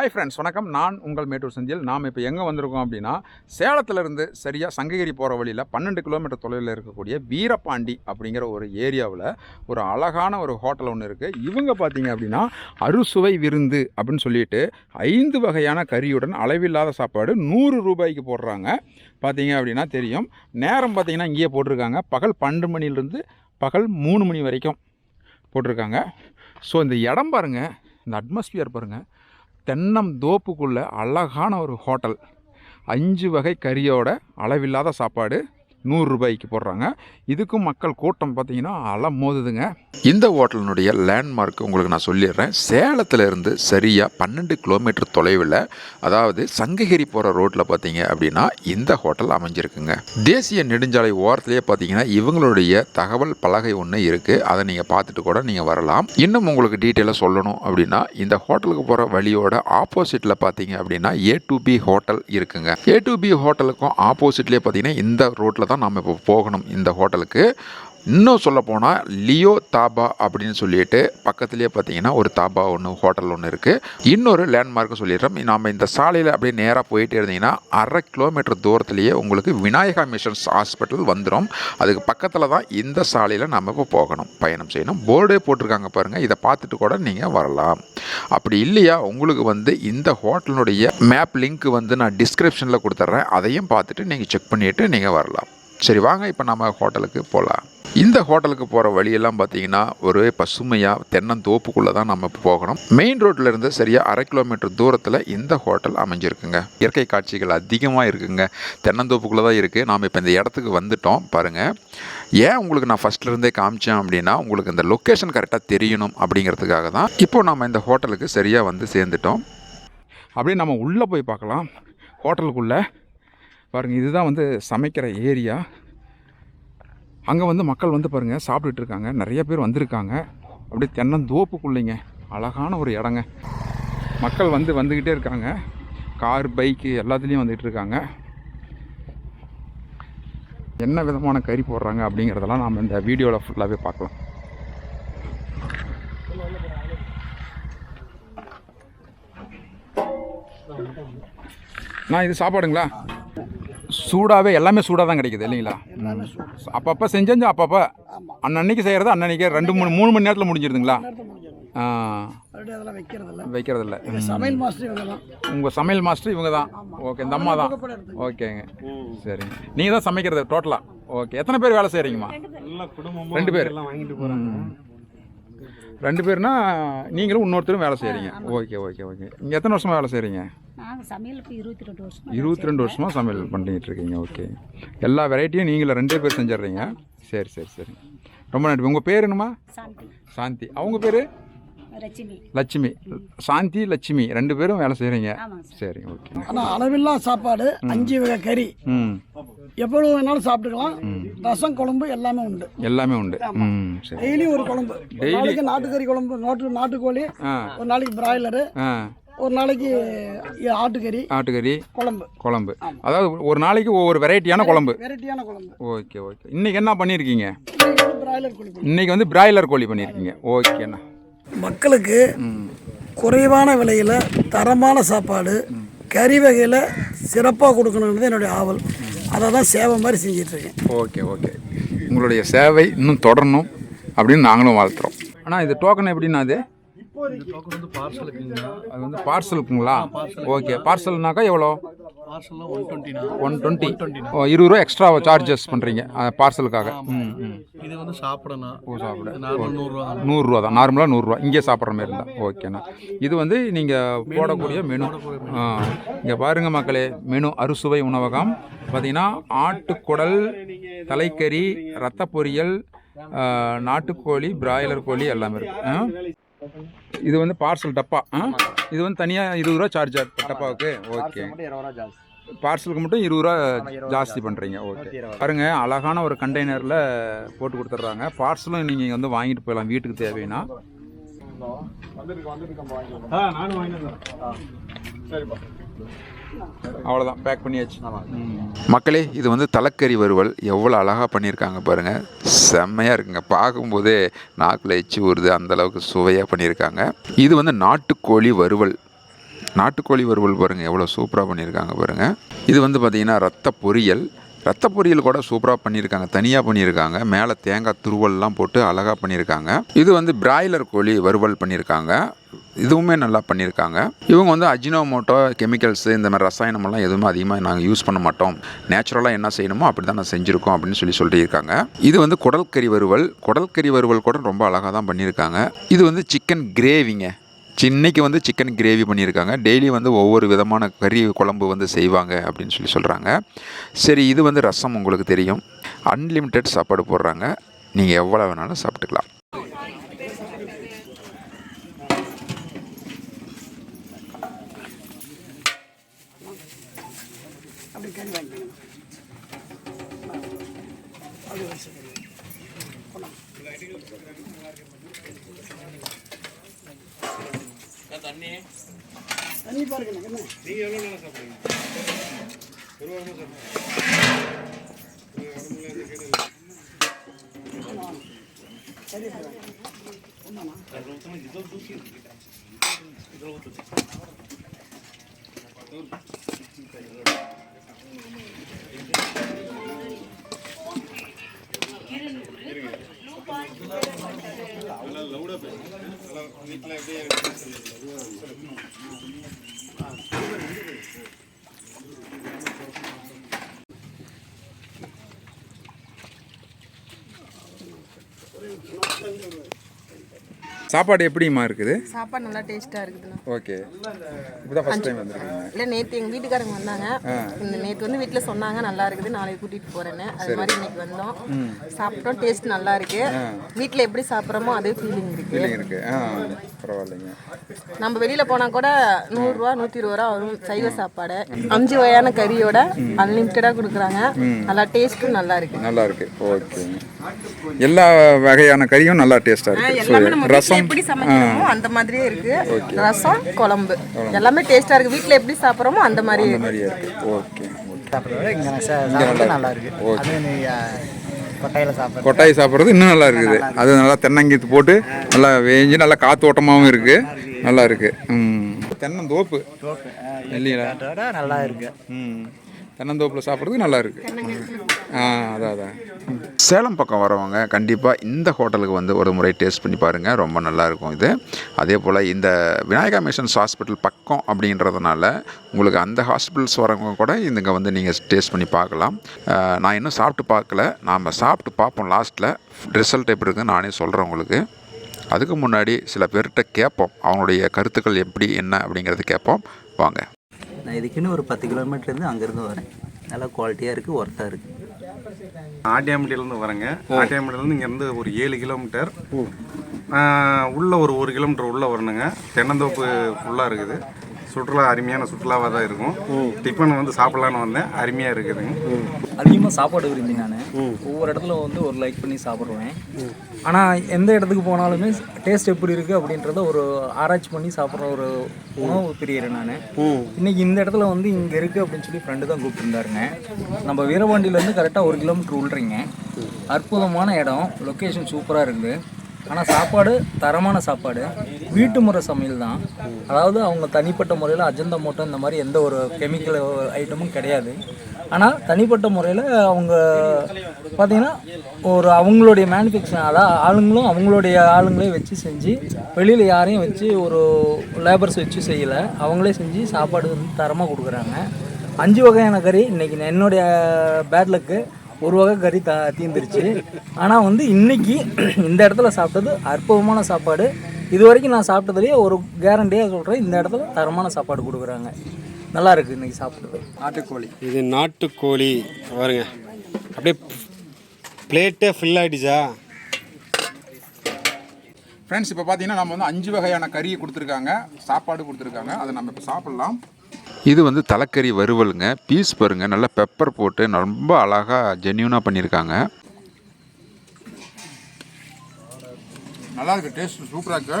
Hi friends வணக்கம். நான் உங்கள் மேட்டூர் செஞ்சில் நாம் இப்போ எங்கே வந்திருக்கோம் அப்படின்னா சேலத்திலேருந்து சரியாக சங்ககிரி போகிற வழியில் பன்னெண்டு கிலோமீட்டர் தொலைவில் இருக்கக்கூடிய வீரபாண்டி அப்படிங்கிற ஒரு ஏரியாவில் ஒரு அழகான ஒரு ஹோட்டல் ஒன்று இருக்குது இவங்க பார்த்தீங்க அப்படின்னா அறுசுவை விருந்து அப்படின்னு சொல்லிட்டு ஐந்து வகையான கறியுடன் அளவில்லாத சாப்பாடு நூறு ரூபாய்க்கு போடுறாங்க. பார்த்தீங்க அப்படின்னா தெரியும். நேரம் பார்த்தீங்கன்னா இங்கேயே போட்டிருக்காங்க. பகல் பன்னெண்டு மணிலேருந்து பகல் மூணு மணி வரைக்கும் போட்டிருக்காங்க. ஸோ இந்த இடம் பாருங்கள் இந்த அட்மாஸ்பியர் பாருங்கள் தென்னம் தோப்புக்குள்ளே அழகான ஒரு ஹோட்டல். அஞ்சு வகை கறியோட அளவில்லாத சாப்பாடு. நூறு ரூபாய்க்கு போடுறாங்க. இதுக்கும் மக்கள் கூட்டம் பார்த்தீங்கன்னா அலம் மோதுதுங்க இந்த ஹோட்டலினுடைய லேண்ட்மார்க் உங்களுக்கு நான் சொல்லிடுறேன். சேலத்துல இருந்து சரியாக பன்னெண்டு கிலோமீட்டர் தொலைவில் அதாவது சங்ககிரி போகிற ரோட்டில் பார்த்தீங்க அப்படின்னா இந்த ஹோட்டல் அமைஞ்சிருக்குங்க. தேசிய நெடுஞ்சாலை ஓரத்துலேயே பார்த்தீங்கன்னா இவங்களுடைய தகவல் பலகை ஒன்று இருக்குது அதை நீங்கள் பார்த்துட்டு கூட நீங்கள் வரலாம். இன்னும் உங்களுக்கு டீட்டெயிலாக சொல்லணும் அப்படின்னா இந்த ஹோட்டலுக்கு போகிற வழியோட ஆப்போசிட்டில் பார்த்தீங்க அப்படின்னா ஏ டு பி ஹோட்டல் இருக்குங்க. ஏ டு பி ஹோட்டலுக்கும் ஆப்போசிட்லேயே பார்த்தீங்கன்னா இந்த ரோட்டில் தான் நம்ம இப்போ போகணும் இந்த ஹோட்டலுக்கு. இன்னும் சொல்லப்போனால் லியோ தாபா அப்படின்னு சொல்லிட்டு பக்கத்துலேயே பார்த்தீங்கன்னா ஒரு தாபா ஒன்று ஹோட்டல் ஒன்று இருக்குது இன்னொரு லேண்ட்மார்க்கு சொல்லிடுறோம். நாம் இந்த சாலையில் அப்படியே நேராக போயிட்டே இருந்தீங்கன்னா அரை கிலோமீட்டர் தூரத்துலேயே உங்களுக்கு விநாயகா மிஷன்ஸ் ஹாஸ்பிட்டல் வந்துடும் அதுக்கு பக்கத்தில் தான் இந்த சாலையில் நம்ம இப்போ போகணும். பயணம் செய்யணும். போர்டே போட்டிருக்காங்க பாருங்கள் இதை பார்த்துட்டு கூட நீங்கள் வரலாம். அப்படி இல்லையா? உங்களுக்கு வந்து இந்த ஹோட்டலுடைய மேப் லிங்க் வந்து நான் டிஸ்கிரிப்ஷனில் கொடுத்துட்றேன் அதையும் பார்த்துட்டு நீங்கள் செக் பண்ணிவிட்டு நீங்கள் வரலாம். சரி வாங்க இப்போ நம்ம ஹோட்டலுக்கு போகலாம் இந்த ஹோட்டலுக்கு போகிற வழியெல்லாம் பார்த்தீங்கன்னா ஒரு பசுமையாக தென்னந்தோப்புக்குள்ளே தான் நம்ம போகணும். மெயின் ரோட்ல இருந்து சரியாக அரை கிலோமீட்டர் தூரத்தில் இந்த ஹோட்டல் அமைஞ்சிருக்குங்க. இயற்கை காட்சிகள் அதிகமாக இருக்குங்க. தென்னந்தோப்புக்குள்ளே தான் இருக்குது நாம் இப்போ இந்த இடத்துக்கு வந்துட்டோம் பாருங்கள் ஏன் உங்களுக்கு நான் ஃபஸ்ட்லேருந்தே காமிச்சேன் அப்படின்னா உங்களுக்கு இந்த லொக்கேஷன் கரெக்டாக தெரியணும் அப்படிங்கிறதுக்காக தான். இப்போது நம்ம இந்த ஹோட்டலுக்கு சரியாக வந்து சேர்ந்துட்டோம். அப்படியே நம்ம உள்ளே போய் பார்க்கலாம். ஹோட்டலுக்குள்ளே பாருங்கள் இதுதான் வந்து சமைக்கிற ஏரியா. அங்கே வந்து மக்கள் வந்து பாருங்கள் சாப்பிட்டுட்டு இருக்காங்க. நிறைய பேர் வந்திருக்காங்க. அப்படியே தென்னந்தோப்புக்குள்ளைங்க. அழகான ஒரு இடங்க. மக்கள் வந்து வந்துக்கிட்டே இருக்காங்க. கார் பைக்கு எல்லாத்துலேயும் வந்துகிட்டு இருக்காங்க. என்ன விதமான கறி போடுறாங்க அப்படிங்கிறதெல்லாம் நாம் இந்த வீடியோவில் ஃபுல்லாகவே பார்க்கலாம். நான் இது சாப்பாடுங்களா? சூடாகவே எல்லாமே சூடாக தான் கிடைக்குது இல்லைங்களா? அப்பப்போ செஞ்சு அப்பப்போ. அன்னன்னைக்கு செய்கிறது அன்னன்னைக்கு ரெண்டு மூணு மூணு மணி நேரத்தில் முடிஞ்சிருதுங்களா? ஆ. மறுபடியும் அதெல்லாம் வைக்கிறது இல்ல வைக்கிறதில்ல சமையல் மாஸ்டர் இவங்க தான் உங்கள் சமையல் மாஸ்டர் இவங்க தான் ஓகே இந்த அம்மா தான் ஓகேங்க. சரிங்க. நீங்கள் தான் சமைக்கிறது டோட்டலாக ஓகே எத்தனை பேர் வேலை செய்கிறீங்கம்மா ரெண்டு பேர். ம். ரெண்டு பேர்னா நீங்களும் இன்னொருத்தரும் வேலை செய்கிறீங்க ஓகே ஓகே ஓகே. நீங்கள் எத்தனை வருஷமாக வேலை செய்கிறீங்க இருபத்தி ரெண்டு வருஷம் இருபத்தி ரெண்டு வருஷமாக சமையல் பண்ணிட்டு இருக்கீங்க ஓகே. எல்லா வெரைட்டியும் நீங்களே ரெண்டே பேர் செஞ்சிடுறீங்க. சரி சரி சரி. ரொம்ப நன்றி. உங்கள் பேர் என்னம்மா? சாந்தி. அவங்க பேர்? லட்சுமி. சாந்தி லட்சுமி. ரெண்டு பேரும் வேலை செய்கிறீங்க சார். ஓகே. ஆனா அளவில்லா சாப்பாடு அஞ்சு வகை கறி. ம். எவ்வளவு வேணாலும் சாப்பிட்டுக்கலாம். ரசம் குழம்பு எல்லாமே உண்டு. எல்லாமே உண்டு. ம் சரி. டெய்லி ஒரு குழம்பு. நாளைக்கு நாட்டுக்கறி குழம்பு நாட்டு நாட்டுக்கோழி ஆ. ஒரு நாளைக்கு பிராய்லரு ஆ. ஒரு நாளைக்கு ஆட்டுக்கறி ஆட்டுக்கறி குழம்பு. குழம்பு. அதாவது ஒரு நாளைக்கு ஒவ்வொரு வெரைட்டியான குழம்பு. வெரைட்டியான குழம்பு. Okay okay. இன்னைக்கு என்ன பண்ணியிருக்கீங்க? இன்னைக்கு வந்து பிராய்லர் கோழி பண்ணியிருக்கீங்க. ஓகேண்ணா. மக்களுக்கு குறைவான விலையில் தரமான சாப்பாடு கறி வகையில் சிறப்பாக கொடுக்கணுன்றது என்னுடைய ஆவல். அதை தான் சேவை மாதிரி செஞ்சிட்ருக்கேன். Okay okay. உங்களுடைய சேவை இன்னும் தொடரணும் அப்படின்னு நாங்களும் வாழ்த்துறோம். ஆனால் இது டோக்கன் எப்படின்னா அது அது வந்து பார்சலுக்குங்களா ஓகே பார்சல்னாக்கா எவ்வளோ? பார்சல்லாம் ஒன் டுவெண்ட்டினா ஒன் டுவெண்ட்டி ஓ இருபது ரூபா எக்ஸ்ட்ரா சார்ஜஸ் பண்ணுறீங்க பார்சலுக்காக ம் ம். இது வந்து சாப்பிடணும். ஓ சாப்பிட. நூறுரூவா தான்? நூறுரூவா தான். நார்மலாக நூறுரூவா. இங்கே சாப்பிட்ற மாதிரி இருந்தால் ஓகேண்ணா இது வந்து நீங்கள் போடக்கூடிய மெனு. ஆ. இங்கே பாருங்கள் மக்களே மெனு அறுசுவை உணவகம். பார்த்தீங்கன்னா ஆட்டுக்குடல் தலைக்கறி ரத்த பொரியல் நாட்டுக்கோழி பிராய்லர் கோழி எல்லாமே இருக்கு. ஆ? இது வந்து பார்சல் டப்பா. ஆ? இது வந்து தனியாக இருபது ரூபா சார்ஜ் டப்பாவுக்கு? ஓகே பார்சலுக்கு மட்டும் இருபது ரூபா ஜாஸ்தி பண்ணுறீங்க ஓகே பாருங்க அழகான ஒரு கண்டெய்னரில் போட்டு கொடுத்துட்றாங்க. பார்சலும் நீங்கள் வந்து வாங்கிட்டு போயிடலாம். வீட்டுக்கு தேவைன்னா. அவ்வளோதான் பேக் பண்ணியாச்சு. மக்களே இது வந்து தலைக்கறி வறுவல். எவ்வளோ அழகாக பண்ணியிருக்காங்க பாருங்கள் செம்மையாக இருக்குங்க. பார்க்கும்போதே நாக்கில் எச்சி ஊறுது அந்த அளவுக்கு சுவையாக பண்ணியிருக்காங்க. இது வந்து நாட்டுக்கோழி வறுவல். நாட்டுக்கோழி வறுவல் பாருங்கள் எவ்வளோ சூப்பராக பண்ணியிருக்காங்க பாருங்கள் இது வந்து பார்த்திங்கன்னா ரத்த பொரியல். ரத்த பொரியல் கூட சூப்பராக பண்ணியிருக்காங்க. தனியாக பண்ணியிருக்காங்க. மேலே தேங்காய் துருவல்லாம் போட்டு அழகாக பண்ணியிருக்காங்க. இது வந்து பிராய்லர் கோழி வறுவல் பண்ணியிருக்காங்க. இதுவுமே நல்லா பண்ணியிருக்காங்க. இவங்க வந்து அஜினோமோட்டோ கெமிக்கல்ஸு இந்த மாதிரி ரசாயனமெல்லாம் எதுவுமே அதிகமாக நாங்கள் யூஸ் பண்ண மாட்டோம். நேச்சுரலாக என்ன செய்யணுமோ அப்படி தான் நான் செஞ்சுருக்கோம் அப்படின்னு சொல்லி சொல்லியிருக்காங்க. இது வந்து குடல்கறி வறுவல். குடல்கறி வறுவல் கூட ரொம்ப அழகாக தான் பண்ணியிருக்காங்க. இது வந்து சிக்கன் கிரேவிங்க இன்னைக்கு வந்து சிக்கன் கிரேவி பண்ணியிருக்காங்க. டெய்லி வந்து ஒவ்வொரு விதமான கறி குழம்பு வந்து செய்வாங்க அப்படின்னு சொல்லி சொல்கிறாங்க சரி இது வந்து ரசம் உங்களுக்கு தெரியும். அன்லிமிட்டெட் சாப்பாடு போடுறாங்க. நீங்கள் எவ்வளோ வேணாலும் சாப்பிட்டுக்கலாம். தண்ணி பாருங்க என்ன சாப்பாடு எப்படிம்மா இருக்குது? சாப்பாடு நல்லா டேஸ்ட்டாக இருக்குதுண்ணா. ஓகே. இப்போதான் ஃபஸ்ட் டைம் வந்திருக்கீங்க. இல்லை நேற்று எங்கள் வீட்டுக்காரங்க வந்தாங்க. இந்த நேற்று வந்து வீட்டில் சொன்னாங்க நல்லா இருக்குது நாளைக்கு கூட்டிகிட்டு போகிறேன்னு அது மாதிரி இன்னைக்கு வந்தோம். சாப்பிட்டோம் டேஸ்ட் நல்லா இருக்கு. வீட்டில் எப்படி சாப்பிட்றோமோ அதே ஃபீலிங் இருக்கு. ஃபீலிங் இருக்குது ஆ பரவாயில்லைங்க. நம்ம வெளியில் போனால் கூட நூறுரூவா நூற்றி இருபது ரூபா வரும் சைவ சாப்பாடு. அஞ்சு வகையான கறியோட அன்லிமிட்டடாக கொடுக்குறாங்க. நல்லா டேஸ்ட்டும் நல்லா இருக்கு. நல்லா இருக்கு. ஓகேங்க. எல்லா வகையான கறியும் நல்லா டேஸ்ட்டாக இருக்குது வீட்டில் ரசம் எப்படி சமைக்கிறோமோ அந்த மாதிரியே இருக்கு. ரசம் குழம்பு. எல்லாமே டேஸ்ட்டாக இருக்கு. வீட்டில் எப்படி சாப்பிட்றோமோ அந்த மாதிரி இருக்கு. ஓகே நல்லா இருக்கு. கொட்டாய் சாப்பிட்றது இன்னும் நல்லா இருக்குது. அது நல்லா தென்னங்கீத்து போட்டு நல்லா வேஞ்சு நல்லா காத்தோட்டமாகவும் இருக்குது நல்லா இருக்குது ம். தென்னந்தோப்பு. இல்லைங்களா நல்லா இருக்கு. ம். தென்னந்தோப்பில் சாப்பிட்றது நல்லா இருக்கு. ஆ அதான் அதான் சேலம் பக்கம் வரவங்க கண்டிப்பாக இந்த ஹோட்டலுக்கு வந்து ஒரு முறை டேஸ்ட் பண்ணி பாருங்கள் ரொம்ப நல்லா இருக்கும் இது. அதே போல் இந்த விநாயகா மிஷன்ஸ் ஹாஸ்பிட்டல் பக்கம் அப்படின்றதுனால உங்களுக்கு அந்த ஹாஸ்பிட்டல்ஸ் வரவங்க கூட இங்கே வந்து நீங்கள் டேஸ்ட் பண்ணி பார்க்கலாம். நான் இன்னும் சாப்பிட்டு பார்க்கல. நாம் சாப்பிட்டு பார்ப்போம் லாஸ்ட்டில் ரிசல்ட் எப்படி இருக்குன்னு நானே சொல்கிறேன் உங்களுக்கு. அதுக்கு முன்னாடி சில பேர்கிட்ட கேட்போம். அவங்களுடைய கருத்துக்கள் எப்படி என்ன அப்படிங்கிறத கேட்போம். வாங்க. நான் இதுக்குன்னு ஒரு பத்து கிலோமீட்டர்லேருந்து அங்கேருந்து வரேன். நல்லா குவாலிட்டியாக இருக்குது ஒர்த்தாக இருக்குது ஆட்டியாம்பட்டியிலேருந்து வரேங்க. ஆட்டியாம்பட்டியிலேருந்து இங்கேருந்து ஒரு ஏழு கிலோமீட்டர். உள்ள ஒரு ஒரு கிலோமீட்டர் உள்ளே வரணுங்க. தென்னந்தோப்பு ஃபுல்லாக இருக்குது. சுற்றுலா அருமையான சுற்றுலாவாக தான் இருக்கும். டிஃபன் வந்து சாப்பிட்லான்னு வந்தேன். அருமையாக இருக்குதுங்க அதிகமாக சாப்பாடு விரும்பி நான். ஒவ்வொரு இடத்துல வந்து ஒரு லைக் பண்ணி சாப்பிடுவேன். ஆனால் எந்த இடத்துக்கு போனாலுமே டேஸ்ட் எப்படி இருக்குது அப்படின்றத ஒரு ஆராய்ச்சி பண்ணி சாப்பிட்ற ஒரு உணவு பிரியர் நான். இன்னைக்கு இந்த இடத்துல வந்து இங்கே இருக்குது அப்படின்னு சொல்லி ஃப்ரெண்டு தான் கூப்பிட்டுருந்தாருங்க. நம்ம வீரபாண்டியிலேருந்து கரெக்டாக ஒரு கிலோமீட்டர் உள்ளறீங்க அற்புதமான இடம். லொக்கேஷன் சூப்பராக இருக்குது ஆனால் சாப்பாடு தரமான சாப்பாடு. வீட்டு முறை சமையல் தான். அதாவது அவங்க தனிப்பட்ட முறையில் அஜந்தா மோட்டம் இந்த மாதிரி எந்த ஒரு கெமிக்கல் ஐட்டமும் கிடையாது. ஆனால் தனிப்பட்ட முறையில் அவங்க பார்த்திங்கன்னா ஒரு அவங்களுடைய மேனுஃபேக்சரிங் அதாவது ஆளுங்களும் அவங்களுடைய ஆளுங்களே வச்சு செஞ்சு வெளியில் யாரையும் வச்சு ஒரு லேபர்ஸ் வச்சு செய்யலை. அவங்களே செஞ்சு சாப்பாடு வந்து தரமாக கொடுக்குறாங்க. அஞ்சு வகையான கறி இன்னைக்கு என்னுடைய பேட்லுக்கு ஒரு வகை கறி த தீந்துருச்சு. ஆனால் வந்து இன்னைக்கு இந்த இடத்துல சாப்பிட்டது அற்புதமான சாப்பாடு. இது வரைக்கும் நான் சாப்பிட்டதுலேயே ஒரு கேரண்டியாக சொல்கிறேன் இந்த இடத்துல தரமான சாப்பாடு கொடுக்குறாங்க. நல்லா இருக்குது இன்னைக்கு சாப்பிட்டது. நாட்டுக்கோழி. இது நாட்டுக்கோழி. பாருங்க. அப்படியே பிளேட்டே ஃபில் ஆகிடுச்சா ஃப்ரெண்ட்ஸ் இப்போ பார்த்தீங்கன்னா நம்ம வந்து அஞ்சு வகையான கறியை கொடுத்துருக்காங்க. சாப்பாடு கொடுத்துருக்காங்க. அதை நம்ம இப்போ சாப்பிட்லாம். இது வந்து தலைக்கறி வறுவலுங்க. பீஸ் பாருங்க. நல்லா பெப்பர் போட்டு ரொம்ப அழகாக ஜென்யூனாக பண்ணியிருக்காங்க. நல்லா இருக்கு டேஸ்ட் சூப்பராக இருக்கு.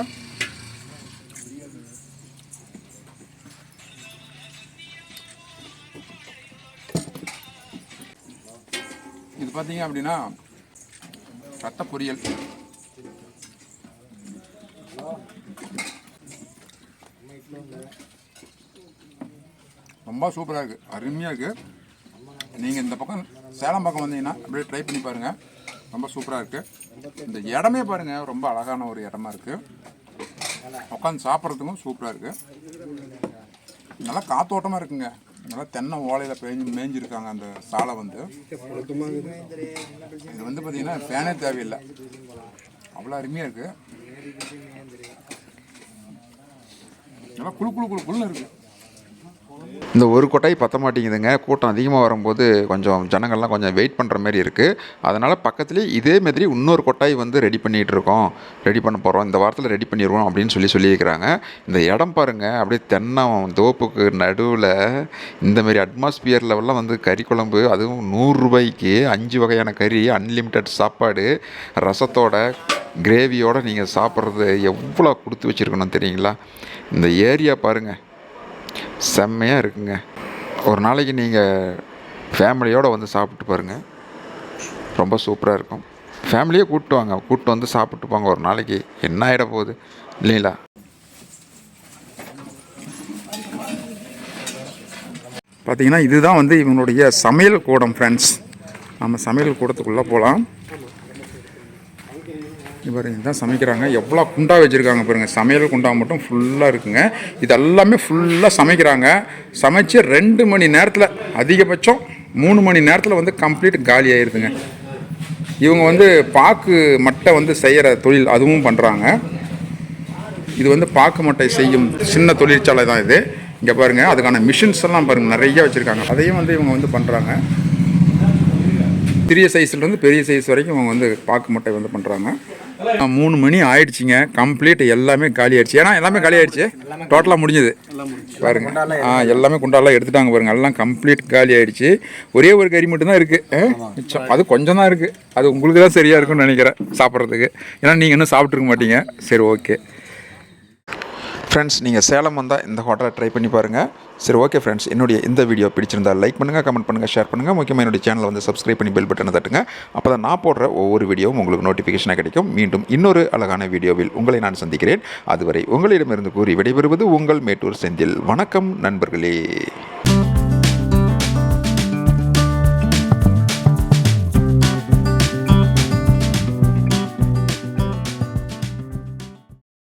இது பார்த்தீங்க அப்படின்னா ரத்த பொரியல். ரொம்ப சூப்பராக இருக்குது அருமையாக இருக்குது நீங்கள் இந்த பக்கம் சேலம் பக்கம் வந்தீங்கன்னா அப்படியே ட்ரை பண்ணி பாருங்கள் ரொம்ப சூப்பராக இருக்குது இந்த இடமே பாருங்கள் ரொம்ப அழகான ஒரு இடமா இருக்குது உட்காந்து சாப்பிட்றதுக்கும் சூப்பராக இருக்குது நல்லா காத்தோட்டமாக இருக்குங்க. நல்லா தென்னை ஓலையில் பேஞ்சு மேய்ஞ்சிருக்காங்க அந்த சாலை வந்து. இது வந்து பார்த்திங்கன்னா ஃபேனே தேவையில்லை. அவ்வளோ அருமையாக இருக்குது நல்லா குளு குளு குளு குளுன்னு இருக்குது இந்த ஒரு கொட்டாய் பத்த மாட்டேங்குதுங்க. கூட்டம் அதிகமாக வரும்போது கொஞ்சம் ஜனங்கள்லாம் கொஞ்சம் வெயிட் பண்ணுற மாதிரி இருக்குது அதனால் பக்கத்துலேயே இதே மாதிரி இன்னொரு கொட்டாய் வந்து ரெடி பண்ணிகிட்டு இருக்கோம். ரெடி பண்ண போகிறோம் இந்த வாரத்தில் ரெடி பண்ணிடுவோம் அப்படின்னு சொல்லி சொல்லியிருக்கிறாங்க. இந்த இடம் பாருங்கள் அப்படியே தென்னம் தோப்புக்கு நடுவில் இந்தமாரி அட்மாஸ்பியர் லெவலில் வந்து கறி குழம்பு அதுவும் நூறுரூபாய்க்கு அஞ்சு வகையான கறி அன்லிமிட்டெட் சாப்பாடு ரசத்தோட கிரேவியோடு நீங்கள் சாப்பிட்றது எவ்வளோ கொடுத்து வச்சுருக்கணும் தெரியுங்களா? இந்த ஏரியா பாருங்கள் செம்மையாக இருக்குங்க. ஒரு நாளைக்கு நீங்கள் ஃபேமிலியோடு வந்து சாப்பிட்டு பாருங்கள் ரொம்ப சூப்பராக இருக்கும். ஃபேமிலியே கூப்பிட்டு வாங்க. கூப்பிட்டு வந்து சாப்பிட்டு போங்க. ஒரு நாளைக்கு என்ன ஆகிட போகுது? இல்லைங்களா பார்த்தீங்கன்னா இதுதான் வந்து இவங்களுடைய சமையல் கூடம் ஃப்ரெண்ட்ஸ் நம்ம சமையல் கூடத்துக்குள்ளே போகலாம் இது இதுதான் சமைக்கிறாங்க. எவ்வளோ குண்டா வச்சுருக்காங்க பாருங்கள் சமையல் குண்டா மட்டும் ஃபுல்லாக இருக்குங்க. இது எல்லாமே ஃபுல்லாக சமைக்கிறாங்க. சமைச்சு ரெண்டு மணி நேரத்தில் அதிகபட்சம் மூணு மணி நேரத்தில் வந்து கம்ப்ளீட் காலி ஆயிடுதுங்க இவங்க வந்து பாக்கு மட்டை வந்து செய்கிற தொழில் அதுவும் பண்ணுறாங்க இது வந்து பாக்கு மட்டை செய்யும் சின்ன தொழிற்சாலை தான் இது. இங்கே பாருங்கள் அதுக்கான மிஷின்ஸ் எல்லாம் பாருங்கள் நிறைய வச்சுருக்காங்க. அதையும் வந்து இவங்க வந்து பண்ணுறாங்க சிறிய சைஸ்லேருந்து பெரிய சைஸ் வரைக்கும் இவங்க வந்து பாக்கு மட்டை வந்து பண்ணுறாங்க மூணு மணி ஆயிடுச்சுங்க. கம்ப்ளீட் எல்லாமே காலி ஆயிடுச்சு. ஏன்னா எல்லாமே காலி ஆயிடுச்சு. டோட்டலாக முடிஞ்சது. பாருங்க. ஆ எல்லாமே குண்டாலாம் எடுத்துட்டாங்க பாருங்க. எல்லாம் கம்ப்ளீட் காலி ஆயிடுச்சு. ஒரே ஒரு கறி மட்டும் தான் இருக்குது அது கொஞ்சம் தான் இருக்குது அது உங்களுக்கு தான் சரியாக இருக்கும்னு நினைக்கிறேன் சாப்பிட்றதுக்கு. ஏன்னா நீங்கள் இன்னும் சாப்பிட்ருக்க மாட்டீங்க. சரி ஓகே ஃப்ரெண்ட்ஸ் நீங்கள் சேலம் வந்தால் இந்த ஹோட்டலை ட்ரை பண்ணி பாருங்கள் சரி ஓகே ஃப்ரெண்ட்ஸ் என்னுடைய இந்த வீடியோ பிடிச்சிருந்தால் லைக் பண்ணுங்கள் கமெண்ட் பண்ணுங்கள் ஷேர் பண்ணுங்கள் முக்கியமாக என்னுடைய சேனலை வந்து சப்ஸ்கிரைப் பண்ணி பெல் பட்டனை தட்டுங்க. அப்போ தான் நான் போடுற ஒவ்வொரு வீடியோவும் உங்களுக்கு நோட்டிஃபிகேஷனாக கிடைக்கும். மீண்டும் இன்னொரு அழகான வீடியோவில் உங்களை நான் சந்திக்கிறேன். அதுவரை உங்களிடமிருந்து கூறி விடைபெறுவது உங்கள் மேட்டூர் செந்தில். வணக்கம் நண்பர்களே.